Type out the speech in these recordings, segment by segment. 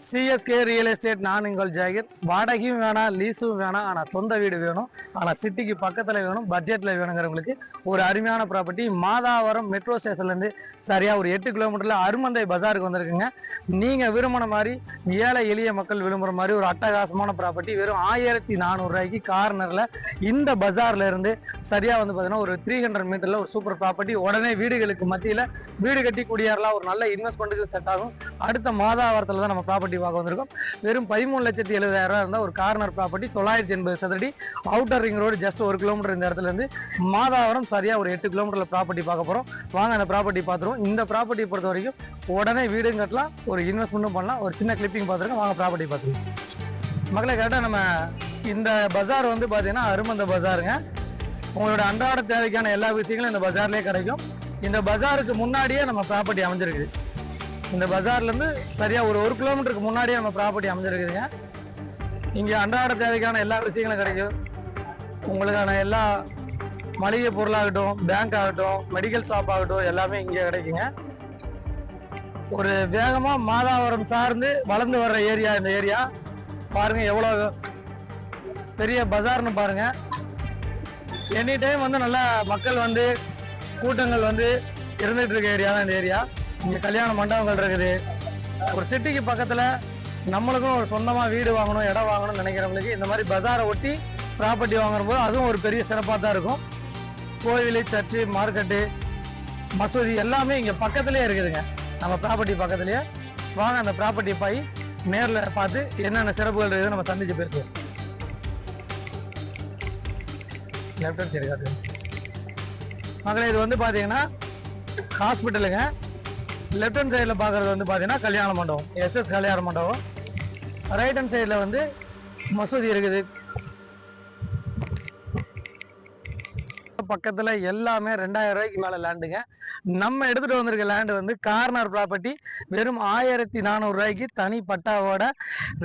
CSK real estate நான் உங்கள் ஜாகிர். வாடகையும் வேணாம் லீஸும் வேணாம் ஆனால் சொந்த வீடு வேணும். ஆனால் சிட்டிக்கு பக்கத்தில் வேணும் பட்ஜெட்டில் வேணுங்கிறவங்களுக்கு ஒரு அருமையான ப்ராப்பர்ட்டி மாதாவரம் மெட்ரோ ஸ்டேஷன்லேருந்து சரியாக ஒரு எட்டு கிலோமீட்டரில் அருமந்தை பஜாருக்கு வந்திருக்குங்க. நீங்கள் விரும்பின மாதிரி ஏழை எளிய மக்கள் விரும்புகிற மாதிரி ஒரு அட்டகாசமான ப்ராப்பர்ட்டி வெறும் ஆயிரத்தி நானூறுரூவாய்க்கு கார்னரில் இந்த பஜார்லேருந்து சரியாக வந்து பார்த்தீங்கன்னா ஒரு த்ரீ ஹண்ட்ரட் மீட்டரில் ஒரு சூப்பர் ப்ராப்பர்ட்டி உடனே வீடுகளுக்கு மத்தியில் வீடு கட்டி குடியேறலாம் ஒரு நல்ல இன்வெஸ்ட்மெண்ட்டுக்கு செட் ஆகும். அடுத்த மாதாவரத்தில் தான் நம்ம ப்ராப்பர்ட்டி பார்க்க வந்திருக்கோம். வெறும் பதிமூணு லட்சத்தி எழுபதாயிரம் இருந்தால் ஒரு கார்னர் ப்ராப்பர்ட்டி தொள்ளாயிரத்தி எண்பது சதுரடி. அவுட்டர் ரிங் ரோடு ஜஸ்ட் ஒரு கிலோமீட்டர் இந்த இடத்துல இருந்து மாதாவரம் சரியாக ஒரு எட்டு கிலோமீட்டரில் ப்ராப்பர்ட்டி பார்க்க போகிறோம் வாங்க அந்த ப்ராப்பர்ட்டி பார்த்துருவோம். இந்த ப்ராப்பர்ட்டி பொறுத்த வரைக்கும் உடனே வீடும் கட்டலாம் ஒரு இன்வெஸ்ட்மெண்ட்டும் பண்ணலாம் ஒரு சின்ன கிளிப்பிங் பார்த்துருக்கோம். வாங்க ப்ராப்பர்ட்டி பார்த்துருவோம். மக்களை கரெக்டாக நம்ம இந்த பஜார் வந்து பார்த்தீங்கன்னா அருமந்த பஜாருங்க உங்களோட அன்றாட தேவைக்கான எல்லா விஷயங்களும் இந்த பஜார்லேயே கிடைக்கும். இந்த பஜாருக்கு முன்னாடியே நம்ம ப்ராப்பர்ட்டி அமைஞ்சிருக்குது. இந்த பஜார்லேருந்து சரியாக ஒரு ஒரு கிலோமீட்டருக்கு முன்னாடியே நம்ம ப்ராப்பர்ட்டி அமைஞ்சிருக்குதுங்க. இங்கே அன்றாட தேவைக்கான எல்லா விஷயங்களும் கிடைக்கும். உங்களுக்கான எல்லா மளிகை பொருளாகட்டும் பேங்க் ஆகட்டும் மெடிக்கல் ஷாப் ஆகட்டும் எல்லாமே இங்கே கிடைக்குங்க. ஒரு வேகமாக மாதாவரம் சார்ந்து வளர்ந்து வர்ற ஏரியா இந்த ஏரியா பாருங்கள் எவ்வளோ பெரிய பஜார்னு பாருங்கள் எனி டைம் வந்து நல்லா மக்கள் வந்து கூட்டங்கள் வந்து இருந்துட்டு இருக்க ஏரியா தான் இந்த ஏரியா இங்கே கல்யாண மண்டபங்கள் இருக்குது. ஒரு சிட்டிக்கு பக்கத்தில் நம்மளுக்கும் ஒரு சொந்தமாக வீடு வாங்கணும் இடம் வாங்கணும்னு நினைக்கிறவங்களுக்கு இந்த மாதிரி பஜாரை ஒட்டி ப்ராப்பர்ட்டி வாங்குறபோது அதுவும் ஒரு பெரிய சிறப்பாக தான் இருக்கும். கோவில் சர்ச்சு மார்க்கெட்டு மசூதி எல்லாமே இங்கே பக்கத்துலேயே இருக்குதுங்க. நம்ம ப்ராப்பர்ட்டி பக்கத்துலேயே. வாங்க அந்த ப்ராப்பர்ட்டி போய் நேரில் பார்த்து என்னென்ன சிறப்புகள் இருக்குதுன்னு நம்ம சந்திச்சு பேசுவோம். லெஃப்ட் ஹேண்ட் சரி காட்டு மகளே இது வந்து பார்த்தீங்கன்னா ஹாஸ்பிட்டலுங்க லெஃப்ட் ஹேண்ட் சைடில் பார்க்குறது வந்து பார்த்தீங்கன்னா கல்யாண மண்டபம். எஸ்எஸ் கல்யாண மண்டபம். ரைட் ஹேண்ட் சைடில் வந்து மசூதி இருக்குது. பக்கத்தில் எல்லாமே ரெண்டாயிரம் ரூபாய்க்கு மேலே லேண்டுங்க நம்ம எடுத்துகிட்டு வந்திருக்க லேண்டு வந்து கார்னர் ப்ராப்பர்ட்டி வெறும் ஆயிரத்தி நானூறு ரூபாய்க்கு தனி பட்டாவோட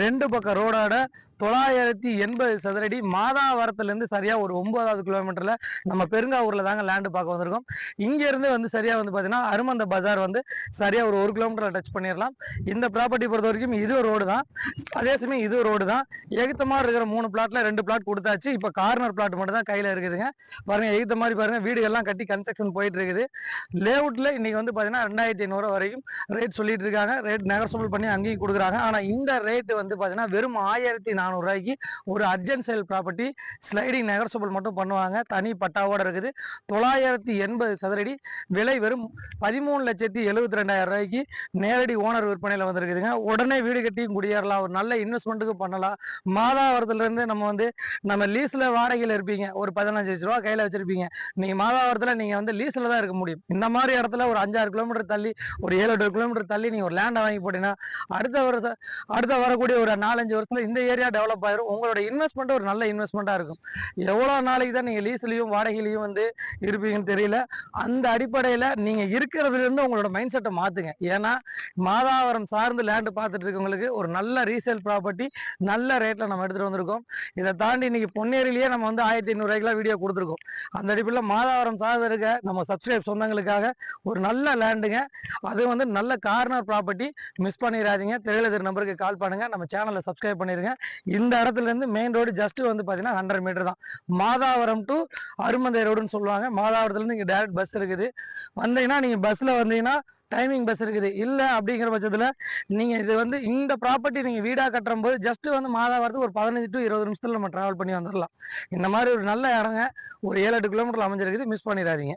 ரெண்டு பக்கம் ரோடோட தொள்ளாயிரத்தி எண்பது சதுரடி மாதாவரத்துலேருந்து சரியாக ஒரு ஒன்பதாவது கிலோமீட்டரில் நம்ம பெருங்காவூரில் தாங்க லேண்டு பார்க்க வந்திருக்கோம். இங்கேருந்து வந்து சரியாக வந்து பார்த்தீங்கன்னா அருமந்த பஜார் வந்து சரியாக ஒரு ஒரு கிலோமீட்டரில் டச் பண்ணிடலாம். இந்த ப்ராப்பர்ட்டி பொறுத்த வரைக்கும் இது ரோடு தான். அதே சமயம் இது ரோடு தான். எகுத்த மாதிரி இருக்கிற மூணு பிளாட்டில் ரெண்டு பிளாட் கொடுத்தாச்சு. இப்போ கார்னர் பிளாட் மட்டும் தான் கையில் இருக்குதுங்க. பாருங்கள் எகுத்த மாதிரி பாருங்கள் வீடுகள்லாம் கட்டி கன்ஸ்ட்ரக்ஷன் போயிட்டு இருக்குது. லேஅவுட்ல இன்றைக்கி வந்து பார்த்தீங்கன்னா ரெண்டாயிரத்தி ஐநூறு வரைக்கும் ரேட் சொல்லிட்டு இருக்காங்க. ரேட் நெகசபிள் பண்ணி அங்கேயும் கொடுக்குறாங்க. ஆனால் இந்த ரேட்டு வந்து பார்த்தீங்கன்னா வெறும் ஆயிரத்தி நானூறுரூவாய்க்கு ஒரு urgent sale property slightly negotiable மட்டும் பண்ணுவாங்க. தனி பட்டாவோட இருக்குது. தொள்ளாயிரத்தி எண்பது சதுரடி விலை வெறும் பதிமூணு லட்சத்தி எழுபத்தி ரெண்டாயிரம் ரூபாய்க்கு நேரடி ஓனர் விற்பனையில் வந்திருக்குதுங்க. உடனே வீடு கட்டியும் குடியேறலாம். ஒரு நல்ல இன்வெஸ்ட்மெண்ட்டுக்கு பண்ணலாம். மாதாவரத்துல இருந்து நம்ம வந்து நம்ம லீஸ்ல வாடகையில் இருப்பீங்க. ஒரு பதினஞ்சு லட்ச ரூபா கையில வச்சிருப்பீங்க. நீங்க மாதாவரத்துல நீங்க வந்து லீஸ்ல தான் இருக்க முடியும். இந்த மாதிரி இடத்துல ஒரு அஞ்சாறு கிலோமீட்டர் தள்ளி ஒரு ஏழு எட்டு கிலோமீட்டர் தள்ளி நீங்கள் ஒரு லேண்டை வாங்கி போட்டீங்கன்னா அடுத்த வருஷம் அடுத்த வரக்கூடிய ஒரு நாலஞ்சு வருஷத்துல இந்த ஏரியா டெவலப் ஆயிரும். உங்களோட இன்வெஸ்ட்மெண்ட் ஒரு நல்ல இன்வெஸ்ட்மெண்ட்டா இருக்கும். எவ்வளவு நாளைக்கு தான் நீங்க லீஸ்லயும் வாடகையிலையும் வந்து இருப்பீங்கன்னு தெரியல. அந்த அடிப்படையில நீங்க இருக்கிறதுல இருந்து உங்களோட மைண்ட் செட்டை மாத்துங்க. ஏன்னா மாதாவரம் சார்ந்து லேண்ட் பார்த்துட்டு இருக்கவங்களுக்கு ஒரு நல்ல ரீசேல் ப்ராப்பர்ட்டி நல்ல ரேட்ல நம்ம எடுத்துட்டு வந்திருக்கோம். இதை தாண்டி இன்னைக்கு பொன்னேரிலேயே நம்ம வந்து ஆயிரத்தி ஐநூறு ரூபாய்க்குலாம் வீடியோ கொடுத்துருக்கோம். அந்த அடிப்படையில் மாதாவரம் சார்ந்து இருக்க நம்ம சப்ஸ்கிரைப் சொந்தங்களுக்காக ஒரு நல்ல லேண்டுங்க அது வந்து நல்ல கார்னர் ப்ராப்பர்ட்டி மிஸ் பண்ணிடாதீங்க. தெரியல நம்பருக்கு கால் பண்ணுங்க. நம்ம சேனலை சப்ஸ்கிரைப் பண்ணிருங்க இந்த இடத்துல இருந்து மெயின் ரோடு ஜஸ்ட் வந்து பார்த்தீங்கன்னா ஹண்ட்ரட் மீட்டர் தான். மாதாவரம் டு அருமந்தை ரோடுன்னு சொல்லுவாங்க. மாதாவரத்துலேருந்து இங்கே டேரக்ட் பஸ் இருக்குது. வந்தீங்கன்னா நீங்கள் பஸ்ஸில் வந்தீங்கன்னா டைமிங் பஸ் இருக்குது. இல்லை அப்படிங்கிற பட்சத்தில் நீங்கள் இது வந்து இந்த ப்ராப்பர்ட்டி நீங்கள் வீடாக கட்டுற போது ஜஸ்ட்டு வந்து மாதாவரத்துக்கு ஒரு பதினஞ்சு டு இருபது நிமிஷத்தில் நம்ம ட்ராவல் பண்ணி வந்துடலாம் இந்த மாதிரி ஒரு நல்ல இடங்க. ஒரு ஏழு எட்டு கிலோமீட்டர் அமைஞ்சிருக்குது. மிஸ் பண்ணிடாதீங்க.